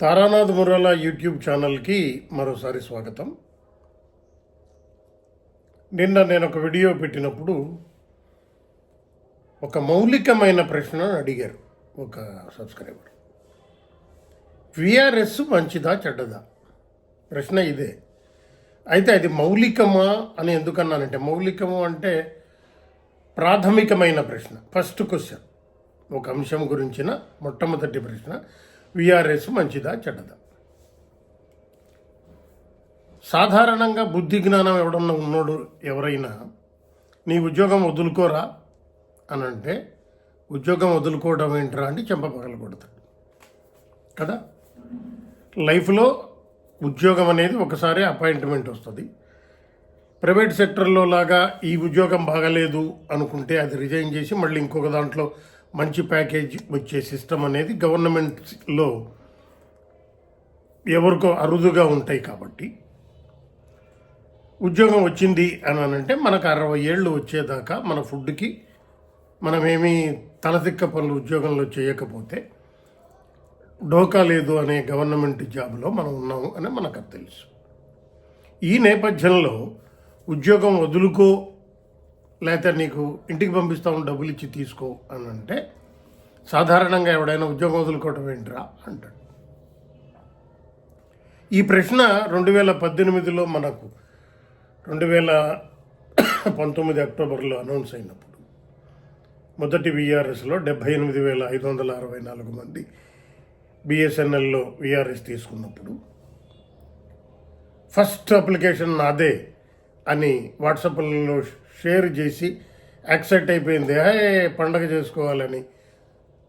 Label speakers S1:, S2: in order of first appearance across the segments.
S1: Taranath మురాలా YouTube ఛానల్కి మరోసారి స్వాగతం. నిన్న నేను ఒక వీడియో పెట్టినప్పుడు ఒక మౌలికమైన ప్రశ్న అడిగారు ఒక సబ్స్క్రైబర్. విఆర్ఎస్ మంచిదా చెడ్డదా? ప్రశ్న ఇదే. అయితే అది మౌలికమా అని ఎందుకన్నానంటే మౌలికము అంటే ప్రాథమికమైన ప్రశ్న. First question. ఒక అంశం గురించిన మొట్టమొదటి ప్రశ్న. విఆర్ఎస్ మంచిదా చెడ్డదా? సాధారణంగా బుద్ధి జ్ఞానం ఎవడన్నా ఉన్నాడు ఎవరైనా నీ ఉద్యోగం వదులుకోరా అని అంటే ఉద్యోగం వదులుకోవడం ఏంట్రా అంటే చెంపపగల కొడతాడు. కదా? లైఫ్లో ఉద్యోగం అనేది ఒకసారి అపాయింట్మెంట్ వస్తుంది. ప్రైవేట్ సెక్టర్లో లాగా ఈ ఉద్యోగం బాగలేదు అనుకుంటే అది రిజైన్ చేసి మళ్ళీ ఇంకొక దాంట్లో మంచి ప్యాకేజ్ వచ్చే సిస్టమ్ అనేది గవర్నమెంట్లో ఎవరికో అరుదుగా ఉంటాయి కాబట్టి. ఉద్యోగం వచ్చింది అని అంటే మనకు అరవై ఏళ్ళు వచ్చేదాకా మన ఫుడ్కి మనమేమీ తలతిక్క పనులు ఉద్యోగంలో చేయకపోతే డోకా లేదు అనే గవర్నమెంట్ జాబ్లో మనం ఉన్నాము అని మనకు తెలుసు. ఈ నేపథ్యంలో ఉద్యోగం వదులుకో లేకపోతే నీకు ఇంటికి పంపిస్తాము డబ్బులు ఇచ్చి తీసుకో అని అంటే సాధారణంగా ఎవడైనా ఉద్యోగం వదులుకోవటం ఏంట్రా అంటాడు. ఈ ప్రశ్న రెండు వేల పద్దెనిమిదిలో మనకు రెండు వేల పంతొమ్మిది అక్టోబర్లో అనౌన్స్ అయినప్పుడు మొదటి విఆర్ఎస్లో డెబ్బై ఎనిమిది వేల ఐదు వందల అరవై నాలుగు మంది బిఎస్ఎన్ఎల్లో విఆర్ఎస్ తీసుకున్నప్పుడు ఫస్ట్ అప్లికేషన్ నాదే అని వాట్సాప్లలో షేర్ చేసి యాక్సెప్ట్ అయిపోయింది. పండగ చేసుకోవాలని.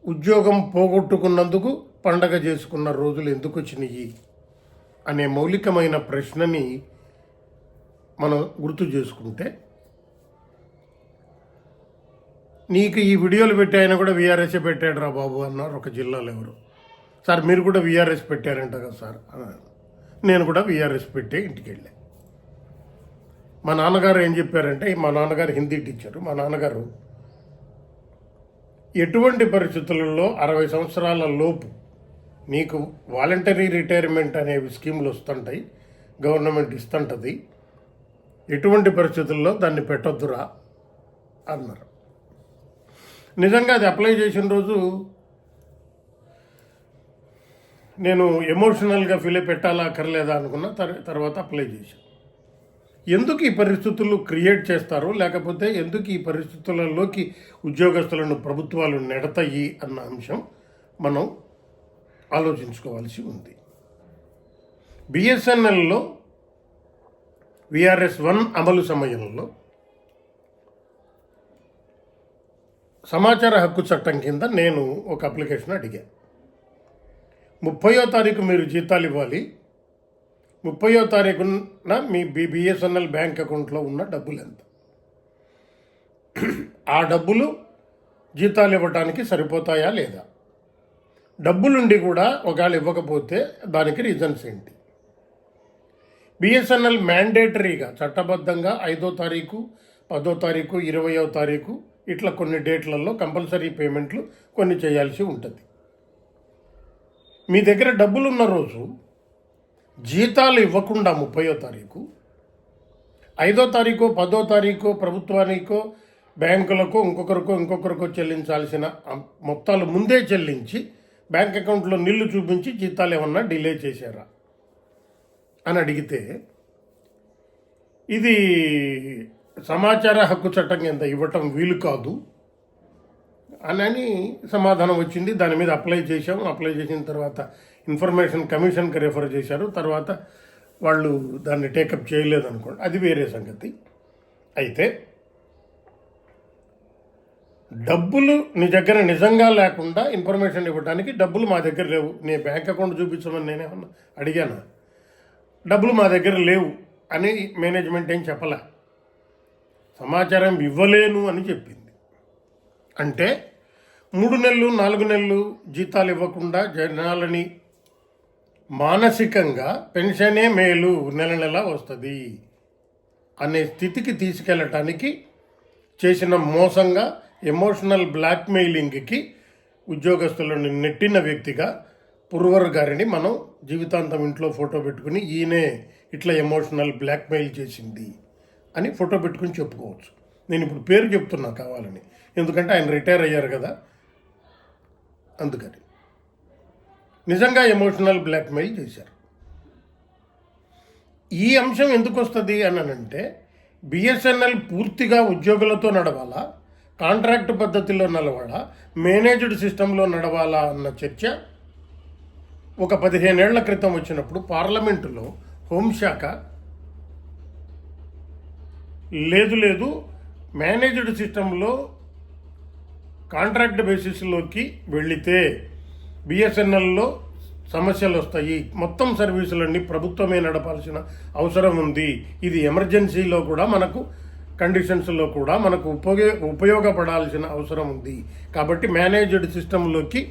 S1: ఉద్యోగం పోగొట్టుకున్నందుకు పండగ చేసుకున్న రోజులు ఎందుకు వచ్చినాయి? అనే మౌలికమైన ప్రశ్నని మనం గుర్తు చేసుకుంటే నీకు ఈ వీడియోలు పెట్టి ఆయన కూడా విఆర్ఎస్ పెట్టాడు రా బాబు అన్నారు ఒక జిల్లాలో ఎవరు. సార్ మీరు కూడా విఆర్ఎస్ పెట్టారంట కదా సార్. నేను కూడా విఆర్ఎస్ పెట్టే ఇంటికి వెళ్ళాను మా నాన్నగారు ఏం చెప్పారంటే మా నాన్నగారు హిందీ టీచరు మా నాన్నగారు ఎటువంటి పరిస్థితులలో అరవై సంవత్సరాల లోపు నీకు వాలంటరీ రిటైర్మెంట్ అనేవి స్కీములు వస్తుంటాయి గవర్నమెంట్ ఇస్తుంటుంది ఎటువంటి పరిస్థితుల్లో దాన్ని పెట్టొద్దురా అన్నారు. నిజంగా అది అప్లై చేసిన రోజు నేను ఎమోషనల్గా ఫీల్ పెట్టాలా అక్కర్లేదా అనుకున్న తర్వాత అప్లై చేశాను. ఎందుకు ఈ పరిస్థితులు క్రియేట్ చేస్తారు లేకపోతే ఎందుకు ఈ పరిస్థితులలోకి ఉద్యోగస్తులను ప్రభుత్వాలు నెడతాయి అన్న అంశం మనం ఆలోచించుకోవాల్సి ఉంది. బిఎస్ఎన్ఎల్లో విఆర్ఎస్ వన్ అమలు సమయంలో సమాచార హక్కు చట్టం కింద నేను ఒక అప్లికేషన్ అడిగాను ముప్పయో తారీఖు మీరు జీతాలు ఇవ్వాలి. ముప్పయో తారీఖున మీ బి బిఎస్ఎన్ఎల్ బ్యాంక్ అకౌంట్లో ఉన్న డబ్బులు ఎంత? ఆ డబ్బులు జీతాలు ఇవ్వటానికి సరిపోతాయా లేదా? డబ్బులుండి కూడా ఒకవేళ ఇవ్వకపోతే దానికి రీజన్స్ ఏంటి? బిఎస్ఎన్ఎల్ మ్యాండేటరీగా చట్టబద్ధంగా ఐదో తారీఖు పదో తారీఖు ఇరవయో తారీఖు ఇట్లా కొన్ని డేట్లలో కంపల్సరీ పేమెంట్లు కొన్ని చేయాల్సి ఉంటుంది. మీ దగ్గర డబ్బులు ఉన్న రోజు జీతాలు ఇవ్వకుండా ముప్పయో తారీఖు ఐదో తారీఖు పదో తారీఖు ప్రభుత్వానికో బ్యాంకులకో ఇంకొకరికో ఇంకొకరికో చెల్లించాల్సిన మొత్తాలు ముందే చెల్లించి బ్యాంక్ అకౌంట్లో నిల్లు చూపించి జీతాలు ఏమన్నా డిలే చేశారా? అని అడిగితే ఇది సమాచార హక్కు చట్టం కింద ఇవ్వటం వీలు కాదు అని అని సమాధానం వచ్చింది. దాని మీద అప్లై చేశాం అప్లై చేసిన తర్వాత ఇన్ఫర్మేషన్ కమిషన్కి రిఫర్ చేశారు. తర్వాత వాళ్ళు దాన్ని టేకప్ చేయలేదు అనుకోండి అది వేరే సంగతి. అయితే డబ్బులు నీ దగ్గర నిజంగా లేకుండా ఇన్ఫర్మేషన్ ఇవ్వడానికి డబ్బులు మా దగ్గర లేవు. నీ బ్యాంక్ అకౌంట్ చూపించమని నేనేమన్నా అడిగాను? డబ్బులు మా దగ్గర లేవు అని మేనేజ్మెంట్ ఏం చెప్పలే? సమాచారం ఇవ్వలేను అని చెప్పింది. అంటే మూడు నెలలు నాలుగు నెలలు జీతాలు ఇవ్వకుండా జనాలని మానసికంగా పెన్షనే మేలు నెల నెల వస్తుంది అనే స్థితికి తీసుకెళ్ళటానికి చేసిన మోసంగా ఎమోషనల్ బ్లాక్మెయిలింగ్కి ఉద్యోగస్తులను నెట్టిన వ్యక్తిగా పుర్వర్ గారిని మనం జీవితాంతం ఇంట్లో ఫోటో పెట్టుకుని ఈయనే ఇట్లా ఎమోషనల్ బ్లాక్మెయిల్ చేసింది అని ఫోటో పెట్టుకుని చెప్పుకోవచ్చు. నేను ఇప్పుడు పేరు చెప్తున్నా కావాలని. ఎందుకంటే ఆయన రిటైర్ అయ్యారు కదా అందుకని. నిజంగా ఎమోషనల్ బ్లాక్మెయిల్ చేశారు. ఈ అంశం ఎందుకు వస్తుంది అని అంటే బిఎస్ఎన్ఎల్ పూర్తిగా ఉద్యోగులతో నడవాలా కాంట్రాక్ట్ పద్ధతిలో నడవాలా మేనేజ్డ్ సిస్టంలో నడవాలా అన్న చర్చ ఒక పదిహేనేళ్ళ క్రితం వచ్చినప్పుడు పార్లమెంటులో హోంశాఖ లేదు లేదు మేనేజ్డ్ సిస్టంలో కాంట్రాక్ట్ బేసిస్లోకి వెళితే బిఎస్ఎన్ఎల్లో సమస్యలు వస్తాయి మొత్తం సర్వీసులన్నీ ప్రభుత్వమే నడపాల్సిన అవసరం ఉంది. ఇది ఎమర్జెన్సీలో కూడా మనకు కండిషన్స్లో కూడా మనకు ఉపయోగ ఉపయోగపడాల్సిన అవసరం ఉంది. కాబట్టి మేనేజ్డ్ సిస్టంలోకి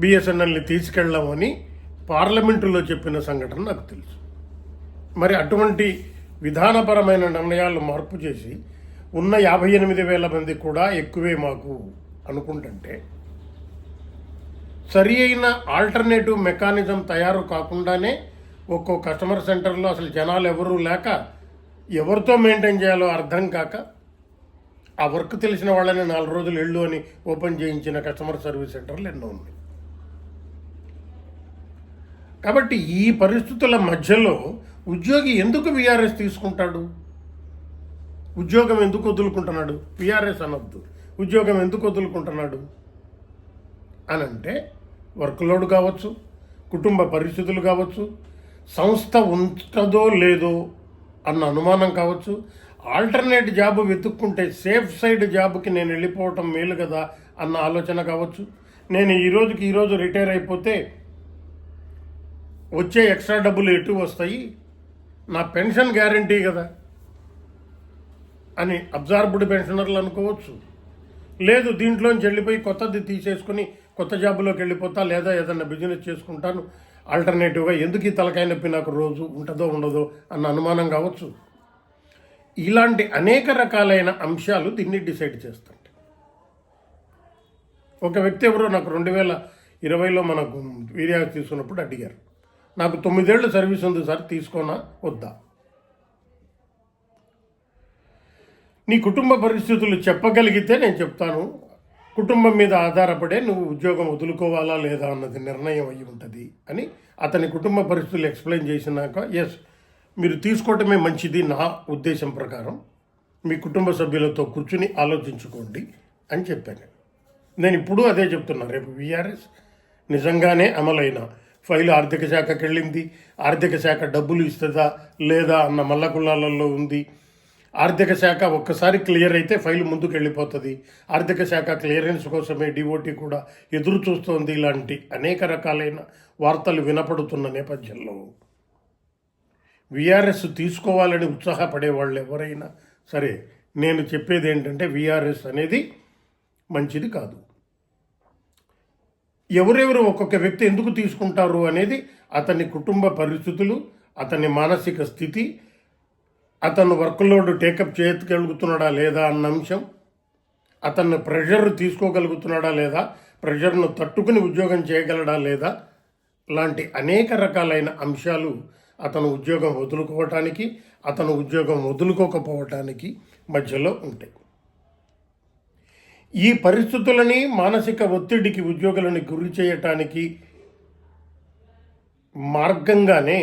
S1: బిఎస్ఎన్ఎల్ని తీసుకెళ్ళామని పార్లమెంటులో చెప్పిన సంఘటన నాకు తెలుసు. మరి అటువంటి విధానపరమైన నిర్ణయాలు మార్పు చేసి ఉన్న యాభై ఎనిమిది వేల మంది కూడా ఎక్కువే మాకు అనుకుంటుంటే సరి అయిన ఆల్టర్నేటివ్ మెకానిజం తయారు కాకుండానే ఒక్కో కస్టమర్ సెంటర్లో అసలు జనాలు ఎవరూ లేక ఎవరితో మెయింటైన్ చేయాలో అర్థం కాక ఆ వర్క్ తెలిసిన వాళ్ళని నాలుగు రోజులు వెళ్ళు అని ఓపెన్ చేయించిన కస్టమర్ సర్వీస్ సెంటర్లు ఎన్నో ఉన్నాయి. కాబట్టి ఈ పరిస్థితుల మధ్యలో ఉద్యోగి ఎందుకు విఆర్ఎస్ తీసుకుంటాడు? ఉద్యోగం ఎందుకు వదులుకుంటున్నాడు? విఆర్ఎస్ అనొద్దు. ఉద్యోగం ఎందుకు వదులుకుంటున్నాడు? అని అంటే వర్క్ లోడ్ కావచ్చు కుటుంబ పరిస్థితులు కావచ్చు సంస్థ ఉంటుందో లేదో అన్న అనుమానం కావచ్చు. ఆల్టర్నేట్ జాబ్ వెతుక్కుంటే సేఫ్ సైడ్ జాబ్కి నేను వెళ్ళిపోవటం మేలు కదా అన్న ఆలోచన కావచ్చు. నేను ఈ రోజుకి ఈరోజు రిటైర్ అయిపోతే వచ్చే ఎక్స్ట్రా డబ్బులు ఎటు వస్తాయి? నా పెన్షన్ గ్యారంటీ కదా అని అబ్జార్బ్డ్ పెన్షనర్లు అనుకోవచ్చు. లేదు దీంట్లోంచి వెళ్ళిపోయి కొత్తది తీసేసుకొని కొత్త జాబులోకి వెళ్ళిపోతా లేదా ఏదైనా బిజినెస్ చేసుకుంటాను. ఆల్టర్నేటివ్గా ఎందుకు ఈ తలకాయ నొప్పి నాకు రోజు ఉంటుందో ఉండదో అన్న అనుమానం కావచ్చు. ఇలాంటి అనేక రకాలైన అంశాలు దీన్ని డిసైడ్ చేస్తాయి ఒక వ్యక్తి ఎవరో నాకు రెండు వేల ఇరవైలో మనకు వీరియా తీసుకున్నప్పుడు అడిగారు. నాకు తొమ్మిదేళ్ళు సర్వీస్ ఉంది సార్ తీసుకోనా వద్దా? నీ కుటుంబ పరిస్థితులు చెప్పగలిగితే నేను చెప్తాను కుటుంబం మీద ఆధారపడే నువ్వు ఉద్యోగం వదులుకోవాలా లేదా అన్నది నిర్ణయం అయి ఉంటుంది అని అతని కుటుంబ పరిస్థితులు ఎక్స్ప్లెయిన్ చేసినాక ఎస్ మీరు తీసుకోవటమే మంచిది నా ఉద్దేశం ప్రకారం. మీ కుటుంబ సభ్యులతో కూర్చుని ఆలోచించుకోండి అని చెప్పాను. నేను ఇప్పుడు అదే చెప్తున్నా రేపు విఆర్ఎస్ నిజంగానే అమలైన ఫైల్ ఆర్థిక శాఖకి వెళ్ళింది ఆర్థిక శాఖ డబ్బులు ఇస్తుందా లేదా అన్న మల్లకుల్లాలలో ఉంది ఆర్థిక శాఖ ఒక్కసారి క్లియర్ అయితే ఫైల్ ముందుకు వెళ్ళిపోతుంది ఆర్థిక శాఖ క్లియరెన్స్ కోసమే డిఓటి కూడా ఎదురు చూస్తోంది ఇలాంటి అనేక రకాలైన వార్తలు వినపడుతున్న నేపథ్యంలో విఆర్ఎస్ తీసుకోవాలని ఉత్సాహపడే వాళ్ళు ఎవరైనా సరే నేను చెప్పేది ఏంటంటే విఆర్ఎస్ అనేది మంచిది కాదు. ఎవరెవరు ఒక్కొక్క వ్యక్తి ఎందుకు తీసుకుంటారు అనేది అతని కుటుంబ పరిస్థితులు అతని మానసిక స్థితి అతను వర్క్ లోడ్ టేకప్ చేయగలుగుతున్నాడా లేదా అన్న అంశం అతను ప్రెషర్ తీసుకోగలుగుతున్నాడా లేదా ప్రెషర్ను తట్టుకుని ఉద్యోగం చేయగలడా లేదా లాంటి అనేక రకాలైన అంశాలు అతను ఉద్యోగం వదులుకోవటానికి అతను ఉద్యోగం వదులుకోకపోవటానికి మధ్యలో ఉంటాయి. ఈ పరిస్థితులని మానసిక ఒత్తిడికి ఉద్యోగులను గురి చేయటానికి మార్గంగానే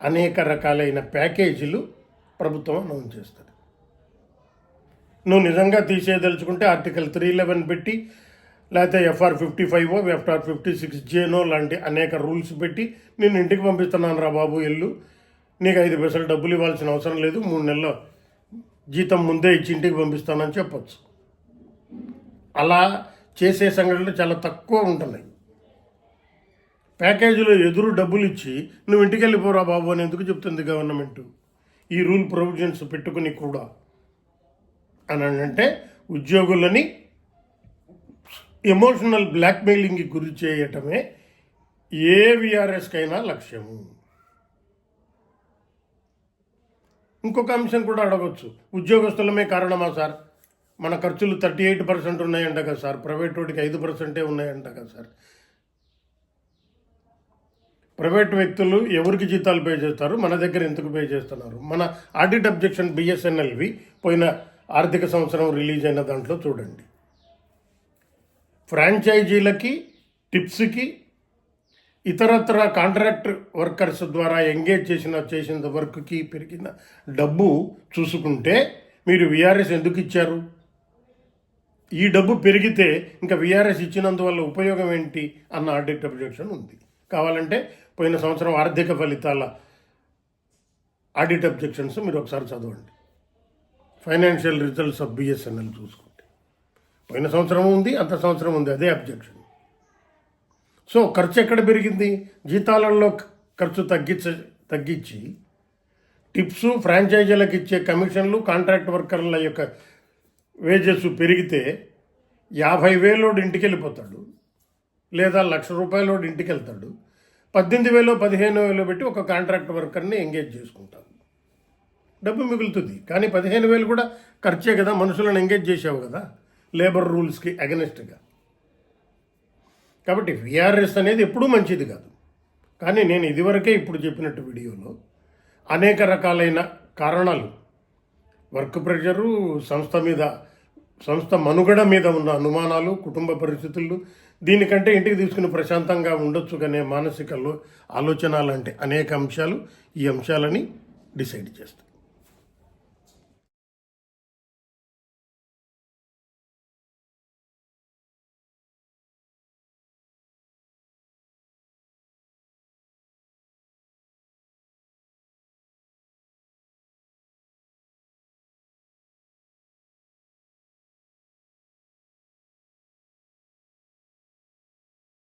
S1: అనేక రకాలైన ప్యాకేజీలు ప్రభుత్వం అనౌన్స్ చేస్తుంది. నువ్వు నిజంగా తీసేయదలుచుకుంటే ఆర్టికల్ త్రీ లెవెన్ పెట్టి లేకపోతే FR fifty five FR fifty six జేనో లాంటి అనేక రూల్స్ పెట్టి నేను ఇంటికి పంపిస్తున్నాను రా బాబు ఎల్లు. నీకు ఐదు పైసలు డబ్బులు ఇవ్వాల్సిన అవసరం లేదు మూడు నెలల జీతం ముందే ఇచ్చి ఇంటికి పంపిస్తానని చెప్పొచ్చు. అలా చేసే సంఘటనలు చాలా తక్కువ ఉంటున్నాయి. ప్యాకేజీలో ఎదురు డబ్బులు ఇచ్చి నువ్వు ఇంటికి వెళ్ళిపోరా బాబు అని ఎందుకు చెప్తుంది గవర్నమెంట్ ఈ రూల్ ప్రొవిజన్స్ పెట్టుకుని కూడా. అని అంటే ఉద్యోగులని ఎమోషనల్ బ్లాక్మెయిలింగ్కి గురి చేయటమే ఏ విఆర్ఎస్కైనా లక్ష్యము. ఇంకొక అంశం కూడా అడగవచ్చు ఉద్యోగస్తులమే కారణమా సార్? మన ఖర్చులు థర్టీ ఎయిట్ పర్సెంట్ ఉన్నాయంట కదా సార్. ప్రైవేట్ వాడికి ఐదు పర్సెంటే ఉన్నాయంట కదా సార్. ప్రైవేట్ వ్యక్తులు ఎవరికి జీతాలు పే చేస్తారు? మన దగ్గర ఎందుకు పే చేస్తున్నారు? మన ఆడిట్ అబ్జెక్షన్ బిఎస్ఎన్ఎల్వి పోయిన ఆర్థిక సంవత్సరం రిలీజ్ అయిన దాంట్లో చూడండి. ఫ్రాంచైజీలకి టిప్స్కి ఇతరత్ర కాంట్రాక్ట్ వర్కర్స్ ద్వారా ఎంగేజ్ చేసిన చేసిన వర్క్కి పెరిగిన డబ్బు చూసుకుంటే మీరు విఆర్ఎస్ ఎందుకు ఇచ్చారు? ఈ డబ్బు పెరిగితే ఇంకా విఆర్ఎస్ ఇచ్చినందువల్ల ఉపయోగం ఏంటి? అన్న ఆడిట్ అబ్జెక్షన్ ఉంది. కావాలంటే పోయిన సంవత్సరం ఆర్థిక ఫలితాల ఆడిట్ అబ్జెక్షన్స్ మీరు ఒకసారి చదవండి. ఫైనాన్షియల్ రిజల్ట్స్ ఆఫ్ బిఎస్ఎన్ఎల్ చూసుకుంటే పోయిన సంవత్సరం ఉంది అంత సంవత్సరం ఉంది అదే అబ్జెక్షన్. సో ఖర్చు ఎక్కడ పెరిగింది? జీతాలలో ఖర్చు తగ్గించ తగ్గించి టిప్స్ ఫ్రాంచైజీలకు ఇచ్చే కమిషన్లు కాంట్రాక్ట్ వర్కర్ల యొక్క వేజెస్ పెరిగితే యాభై వేలోడు ఇంటికి వెళ్ళిపోతాడు లేదా లక్ష రూపాయలోడు ఇంటికి వెళ్తాడు పద్దెనిమిది వేలు పదిహేను వేలు పెట్టి ఒక కాంట్రాక్ట్ వర్కర్ని ఎంగేజ్ చేసుకుంటాం. డబ్బు మిగులుతుంది. కానీ పదిహేను వేలు కూడా ఖర్చే కదా మనుషులను ఎంగేజ్ చేసావు కదా లేబర్ రూల్స్కి అగనెస్ట్గా. కాబట్టి విఆర్ఎస్ అనేది ఎప్పుడూ మంచిది కాదు. కానీ నేను ఇదివరకే ఇప్పుడు చెప్పినట్టు వీడియోలో అనేక రకాలైన కారణాలు వర్క్ ప్రెషరు సంస్థ మీద సంస్థ మనుగడ మీద ఉన్న అనుమానాలు కుటుంబ పరిస్థితులు దీనికంటే ఇంటికి తీసుకుని ప్రశాంతంగా ఉండొచ్చు కానీ మానసిక లో- ఆలోచన లాంటి అనేక అంశాలు ఈ అంశాలని డిసైడ్ చేస్తాయి